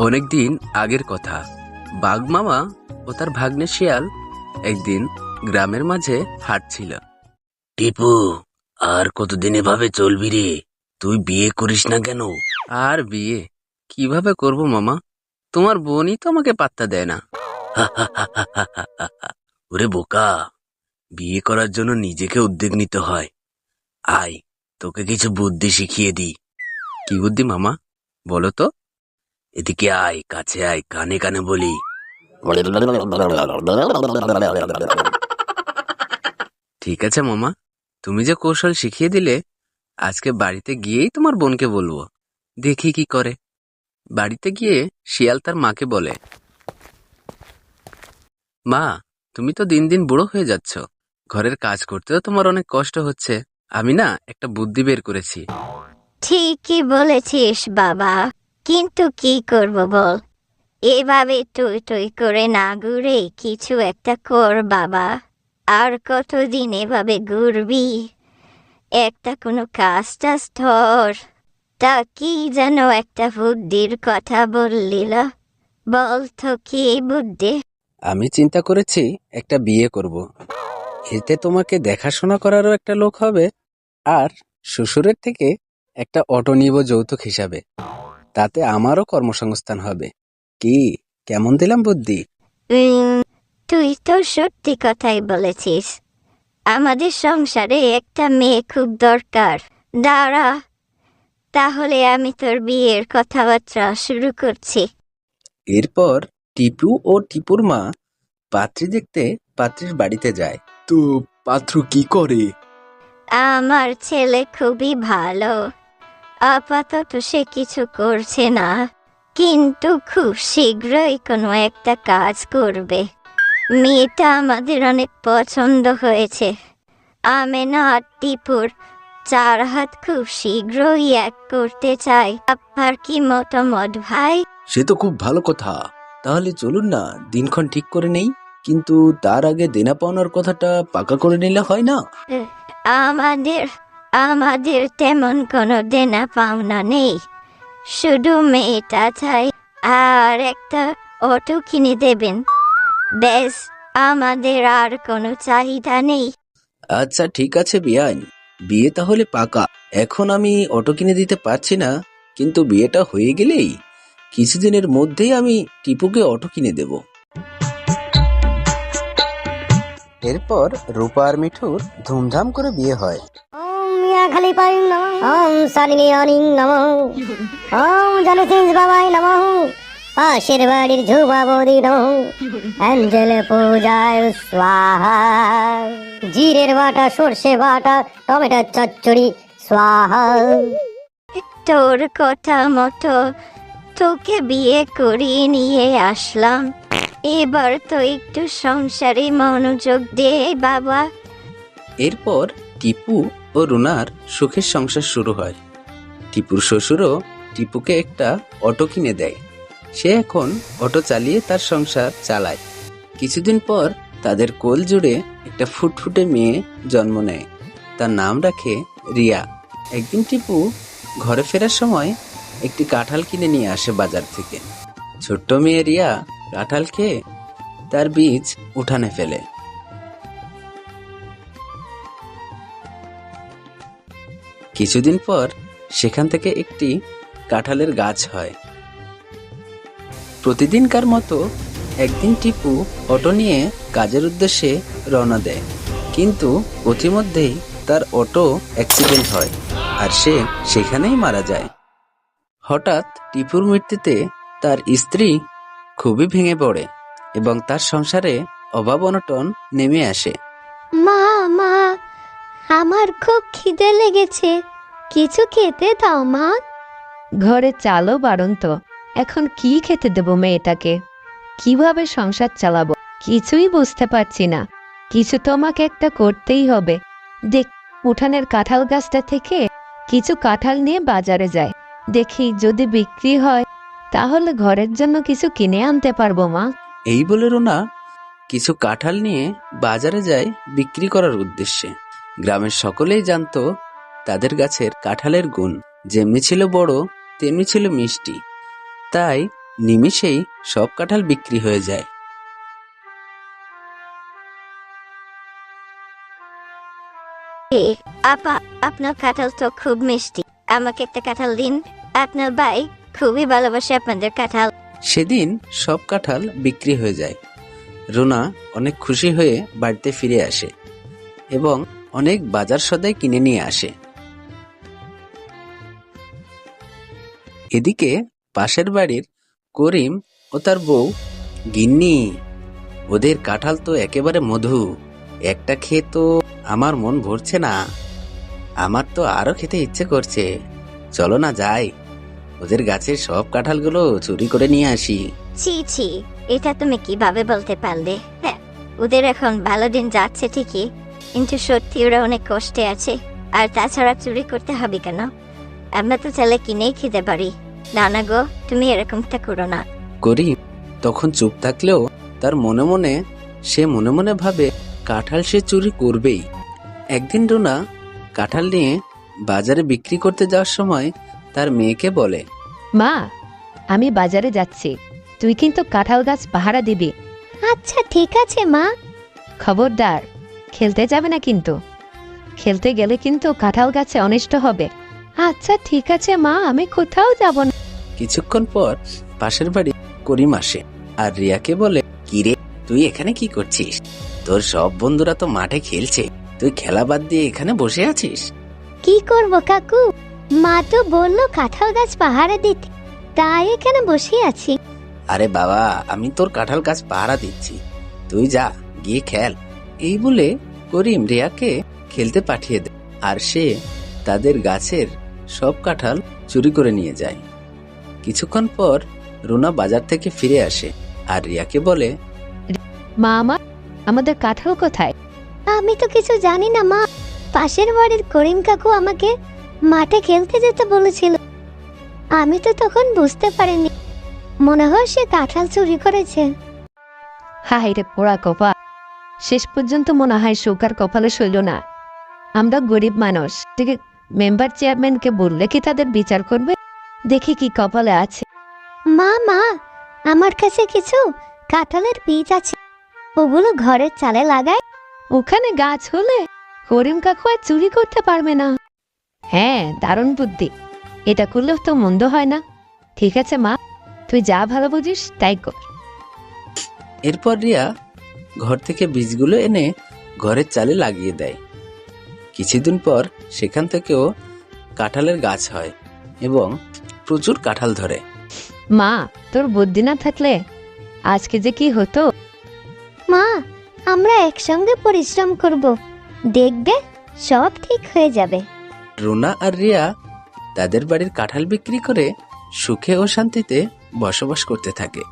অনেকদিন আগের কথা। বাঘ মামা ও তার ভাগ্নে শিয়াল একদিন গ্রামের মাঝে হাঁটছিল। টিপু আর কতদিন এভাবে চলবি রে? তুই বিয়ে করিস না কেন? আর বিয়ে? কীভাবে করব মামা? তোমার বোনই তো আমাকে পাত্তা দেয় না। ওরে বোকা বিয়ে করার জন্য নিজেকে উদ্যোগ নিতে হয়। আয় তোকে কিছু বুদ্ধি শিখিয়ে দিই। কি বুদ্ধি মামা? বলো তো। এদিকে আয়, কাছে আয়, কানে কানে বলি। ঠিক আছে, মামা। তুমি যে কৌশল শিখিয়ে দিলে, আজকে বাড়িতে গিয়েই তোমার বোনকে বলব। দেখি কি করে। বাড়িতে গিয়ে শিয়াল তার মাকে বলে, মা, তুমি তো দিন দিন বুড়ো হয়ে যাচ্ছ। ঘরের কাজ করতেও তোমার অনেক কষ্ট হচ্ছে। আমি না একটা বুদ্ধি বের করেছি। ঠিকই বলেছিস, বাবা। কিন্তু কি করব বল? এভাবে তুই তুই করে না ঘুরে কিছু একটা কর বাবা। আর কতদিন এভাবে ঘুরবি? একটা কোনো কাজ টাজ ধর। তা কি যেন একটা বুদ্ধির কথা বললিল বল তো কি বুদ্ধি? আমি চিন্তা করেছি একটা বিয়ে করব। এতে তোমাকে দেখাশোনা করারও একটা লোক হবে, আর শ্বশুরের থেকে একটা অটো নিব যৌতুক হিসাবে। তাতে আমারও কর্মসংস্থান হবে। কি? কেমন দিলাম বুদ্ধি? উম, তুই তো সত্যি কথাই বলেছিস। আমাদের সংসারে একটা মেয়ে খুব দরকার। দাঁড়া তাহলে আমি তোর বিয়ের কথাবার্তা শুরু করছি। এরপর টিপু ও টিপুর মা পাত্রী দেখতে পাত্রীর বাড়িতে যায়। তো পাত্র কি করে? আমার ছেলে খুবই ভালো। আপাতত সে কিছু করছে না। কিন্তু খুব শীঘ্রই কোনো একটা কাজ করবে। মেয়েটা আমাদের অনেক পছন্দ হয়েছে। আমেনা আর টিপুর চার হাত খুব শীঘ্রই এক করতে চাই আপনার কি মতামত ভাই? সে তো খুব ভালো কথা। তাহলে চলুন না দিনক্ষণ ঠিক করে নেই। কিন্তু তার আগে দেনা পাওনার কথাটা পাকা করে নিলে হয় না? আমাদের আমাদের তেমন কোনো দেনা পাওনা নেই। শুধু মেয়েটা চাই আর একটা অটো কিনে দেবেন। বেশ আমাদের আর কোনো চাহিদা নেই। আচ্ছা ঠিক আছে বিয়ান। বিয়ে তাহলে পাকা। এখন আমি অটো কিনে দিতে পারছি না কিন্তু বিয়েটা হয়ে গেলেই কিছুদিনের মধ্যেই আমি টিপুকে অটো কিনে দেব। এরপর রূপা আর মিঠুর ধুমধাম করে বিয়ে হয়। ওম ইয়াখালি পাই নম। ওম সালিনি অনিং নম। ওম জলসিংস বাবাই নম। পাশের বাড়ির ঝুবা বৌদি নম। অ্যাঞ্জেল পূজায় স্বাহা। জিরের বাটা সর্ষে বাটা টমেটো চচ্চড়ি স্বাহা। তোর কথা মতো তোকে বিয়ে করিয়ে নিয়ে আসলাম। এবার তো একটু সংসারে মনোযোগ দে বাবা। এরপর টিপু ও রুনার সুখের সংসার শুরু হয়। টিপুর শ্বশুরও টিপুকে একটা অটো কিনে দেয়। সে এখন অটো চালিয়ে তার সংসার চালায়। কিছুদিন পর তাদের কোল জুড়ে একটা ফুটফুটে মেয়ে জন্ম নেয়। তার নাম রাখে রিয়া। একদিন টিপু ঘরে ফেরার সময় একটি কাঁঠাল কিনে নিয়ে আসে বাজার থেকে। ছোট্ট মেয়ে রিয়া কাঁঠাল খেয়ে তার বীজ উঠানে ফেলে। কিছুদিন পর সেখান থেকে একটি কাঁঠালের গাছ হয়। প্রতিদিনকার মতো একদিন টিপু অটো নিয়ে কাজের উদ্দেশ্যে রওনা দেয়। কিন্তু পথিমধ্যেই তার অটো অ্যাক্সিডেন্ট হয় আর সে সেখানেই মারা যায়। হঠাৎ টিপুর মৃত্যুতে তার স্ত্রী খুবই ভেঙে পড়ে এবং তার সংসারে অভাব অনটন নেমে আসে। মা মা, আমার খুব খিদে লেগেছে। কিছু খেতে দাও মা। ঘরে চালও বাড়ন্ত। এখন কি খেতে দেব মেয়েটাকে? কীভাবে সংসার চালাবো? কিছুই বুঝতে পারছি না। কিছু তোমাকে একটা করতেই হবে। দেখ উঠানের কাঁঠাল গাছটা থেকে কিছু কাঁঠাল নিয়ে বাজারে যায়। দেখি যদি বিক্রি হয় তাহলে ঘরের জন্য কিছু কিনে আনতে পারব মা। এই বলে রোনা কিছু কাঁঠাল নিয়ে বাজারে যায় বিক্রি করার উদ্দেশ্যে। গ্রামের সকলেই জানতো তাদের গাছের কাঁঠালের গুণ। যেমনি ছিল বড় তেমনি ছিল মিষ্টি। তাই নিমিষেই সব কাঁঠাল বিক্রি হয়ে যায়। আপা আপনার কাঁঠাল তো খুব মিষ্টি। আমাকে একটা কাঁঠাল দিন। আপনার ভাই খুবই ভালোবাসে আপনাদের কাঁঠাল। সেদিন সব কাঁঠাল বিক্রি হয়ে যায়। রুনা অনেক খুশি হয়ে বাড়িতে ফিরে আসে এবং অনেক বাজার সদাই কিনে নিয়ে আসে। এদিকে পাশের বাড়ির করিম ও তার বউ, গিন্নি, ওদের কাঁঠাল তো একেবারে মধু, একটা খেয়ে তো আমার মন ভরছে না। আমার তো আরও খেতে ইচ্ছে করছে। চলো না যাই, ওদের গাছের সব কাঁঠালগুলো চুরি করে নিয়ে আসি। ছি ছি, এটা তুমি কীভাবে বলতে পারলে? হ্যাঁ ওদের এখন ভালো দিন যাচ্ছে ঠিকই, কিন্তু সত্যি ওরা অনেক কষ্টে আছে, আর তাছাড়া চুরি করতে হবে কেন? আমরা তো চাইলে কিনেই খেতে পারি। না না গো তুমি এরকমটা করো না। করিম তখন চুপ থাকলেও তার মনে মনে সে মনে মনে ভাবে কাঁঠাল সে চুরি করবেই। একদিন রুনা কাঁঠাল নিয়ে বাজারে বিক্রি করতে যাওয়ার সময় তার মেয়েকে বলে মা আমি বাজারে যাচ্ছি। তুই কিন্তু কাঁঠাল গাছ পাহারা দিবি। আচ্ছা ঠিক আছে মা। খবরদার খেলতে যাবে না কিন্তু। খেলতে গেলে কিন্তু কাঁঠাল গাছে অনিষ্ট হবে। আচ্ছা ঠিক আছে মা আমি কোথাও যাব না। কিছুক্ষণ পর পাশের বাড়ি করিম আসে আর রিয়াকে বলে কিরে তুই এখানে কি করছিস? তোর সব বন্ধুরা তো মাঠে খেলছে তুই খেলা বাদ দিয়ে এখানে বসে আছিস? কি করব কাকু? মা তো বলল কাঁঠাল গাছ পাহাড়ে দিতে তাই এখানে বসে আছি। আরে বাবা আমি তোর কাঁঠাল গাছ পাহারা দিচ্ছি। তুই যা গিয়ে খেল। এই বলে করিম রিয়াকে খেলতে পাঠিয়ে দেয় আর সে তাদের গাছের সব কাঁঠাল চুরি করে নিয়ে যায়। কিছুক্ষণ পর রুনা বাজার থেকে ফিরে আসে আর রিয়াকে বলে মা আমার আমাদের কাঁঠাল কোথায়? আমি তো কিছু জানি না মা। পাশের বাড়ির করিম কাকু আমাকে মাঠে খেলতে যেতে বলেছিল। আমি তো তখন বুঝতে পারিনি। মনে হয় সে কাঁঠাল চুরি করেছে। হাই রে পোড়া কপাল। শেষ পর্যন্ত মনে হয় সৌকার কপালে সইল না। আমরা গরিব মানুষ ঠিক মেম্বার চেয়ারম্যানকে বললে কি তাদের বিচার করবে? দেখি কি কপালে আছে। মা মা আমার কাছে কিছু কাঁঠালের বীজ আছে। ওগুলো ঘরের চালে লাগায় ওখানে গাছ হলে করিম কাকু আর চুরি করতে পারবে না। হ্যাঁ দারুণ বুদ্ধি। এটা করলেও তো মন্দ হয় না। ঠিক আছে মা তুই যা ভালো বুঝিস তাই কর। এরপর রিয়া ঘর থেকে বীজগুলো এনে ঘরের চালে লাগিয়ে দেয়। কিছুদিন পর সেখান থেকেও কাঁঠালের গাছ হয় এবং প্রচুর কাঁঠাল ধরে। মা তোর বুদ্ধি না থাকলে আজকে যে কি হতো? মা আমরা একসঙ্গে পরিশ্রম করব। দেখবে সব ঠিক হয়ে যাবে। রুনা আর রিয়া তাদের বাড়ির কাঁঠাল বিক্রি করে সুখে ও শান্তিতে বসবাস করতে থাকে।